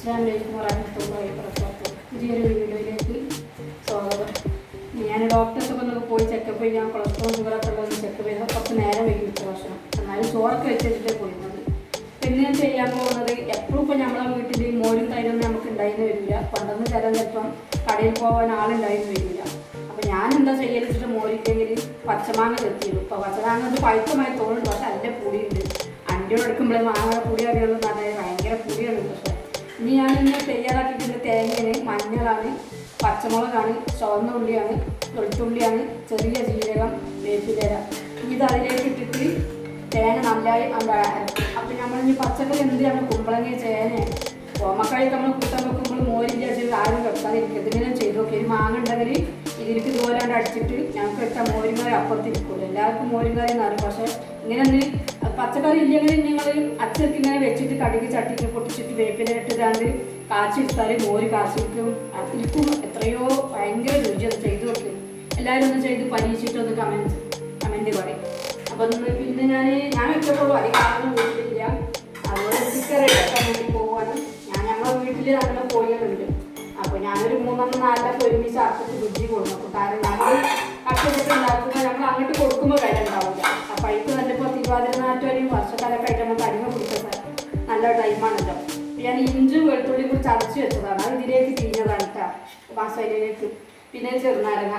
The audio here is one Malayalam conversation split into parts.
അസ്സാം വലൈക്കും വറഹമത്തുള്ളാഹി വബറകാത്തു പുതിയൊരു വീഡിയോയിലേക്ക് സ്വാഗതം. ഞാൻ ഡോക്ടർക്ക് ഒന്ന് പോയി ചെക്കപ്പ് ചെയ്യാൻ കൊളസ്ട്രോൾ ഷുഗറൊക്കെ ഉള്ളത് ചെക്കപ്പ് ചെയ്താൽ കുറച്ച് നേരം വൈകി വെച്ച ഭക്ഷണം. എന്നാലും ചോറൊക്കെ വെച്ചിട്ടേ പോയിരുന്നത് പിന്നെ ചെയ്യാൻ പോകുന്നത് എപ്പോഴും ഇപ്പോൾ നമ്മളെ വീട്ടിൽ മോരും തൈരും നമുക്ക് ഉണ്ടായിരുന്നു വരില്ല. പണ്ടെന്ന് ചിലം ചിലപ്പം കടയിൽ പോകാൻ ആളുണ്ടായിരുന്നു വരില്ല. അപ്പോൾ ഞാൻ എന്താ ചെയ്യൽ വെച്ചിട്ട് മോരില്ലെങ്കിൽ പച്ചമാങ്ങ ചെത്തിയിടും ഇപ്പോൾ പച്ചമാങ്ങ പഴുത്തമായി തോന്നുന്നു പക്ഷെ അതിന്റെ പൊടിയുണ്ട്. അണ്ടിയോട് എടുക്കുമ്പോഴേ മാങ്ങയുടെ പൊടി അറിയുള്ളൂ ഇനി ഞാൻ ഇന്ന് തയ്യാറാക്കിയിട്ടുള്ള തേങ്ങയാണ് മഞ്ഞളാണ് പച്ചമുളകാണ് ചുവന്ന ഉള്ളിയാണ് വെളുത്തുള്ളിയാണ് ചെറിയ ജീരകം വേപ്പിലേര. ഇത് അതിലേക്ക് ഇട്ടിട്ട് തേങ്ങ നല്ലതായി അപ്പം നമ്മൾ ഇനി പച്ചക്കറി എന്ത് എന്തിനാണ് കുമ്പളങ്ങ ചേന ഓമക്കായൊക്കെ നമ്മൾ കൂട്ടാൻ വെക്കുമ്പോൾ മോരിന്റെ ചെയ്ത് ആരും വെക്കാതിരിക്കും ഇതിങ്ങനെ ചെയ്ത് നോക്കി. ഒരു മാങ്ങ ഉണ്ടെങ്കിൽ ഇതിലേക്ക് ഇതുപോലെ അടിച്ചിട്ട് ഞങ്ങൾക്ക് വെച്ചാൽ മോരുകറി അപ്പുറത്തിരിക്കുള്ളൂ. എല്ലാവർക്കും മോരും കറി പറയും പക്ഷേ ഇങ്ങനെ പച്ചക്കറി ഇല്ലെങ്കിൽ നിങ്ങൾ അച്ചക്ക് ഇങ്ങനെ വെച്ചിട്ട് കടുക് ചട്ടിക്ക് പൊട്ടിച്ചിട്ട് വേപ്പില ഇട്ടിട്ടാണ്ട് കാച്ചിട്ടാൽ മോര് കാച്ചിട്ടും അതിൽക്കും എത്രയോ ഭയങ്കര രുചി അത് ചെയ്തു നോക്കി എല്ലാവരും ഒന്ന് ചെയ്ത് പരീക്ഷിച്ചിട്ട് ഒന്ന് കമന്റ് കമന്റ് പറയും. അപ്പം പിന്നെ ഞാൻ ഞാൻ വെച്ചപ്പോഴും അധികം വീട്ടിലില്ല. അതുപോലെ ചിക്കൻ എടുക്കാൻ വേണ്ടി പോവാണ്. ഞാൻ ഞങ്ങളുടെ വീട്ടിൽ നല്ല കോഴികളുണ്ട്. അപ്പോൾ ഞാനൊരു മൂന്നെണ്ണം നാലൊക്കെ ഒരുമിച്ച് അർത്ഥത്തിൽ ബുദ്ധി കൊടുക്കും. അപ്പൊ കാരണം ഞങ്ങൾ കഷ്ടപ്പെട്ട് ഉണ്ടാക്കുമ്പോൾ ഞങ്ങൾ അങ്ങോട്ട് കൊടുക്കുമ്പോൾ വില ഉണ്ടാവില്ല. നല്ല ടൈമാണല്ലോ ഞാൻ ഇഞ്ചി വെളുത്തുള്ളി കൂടി ചതച്ച് വെച്ചതാണ്. അത് ഇതിലേക്ക് തിരിഞ്ഞതാണ് കേട്ടോ മസാലയിലേക്ക് പിന്നെ ചെറുനാരങ്ങ.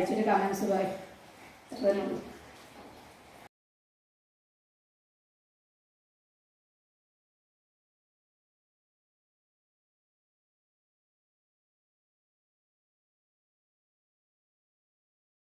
കഴിച്ചിട്ട് കമൻസ് പറയും അത്രേ ഉള്ളൂ.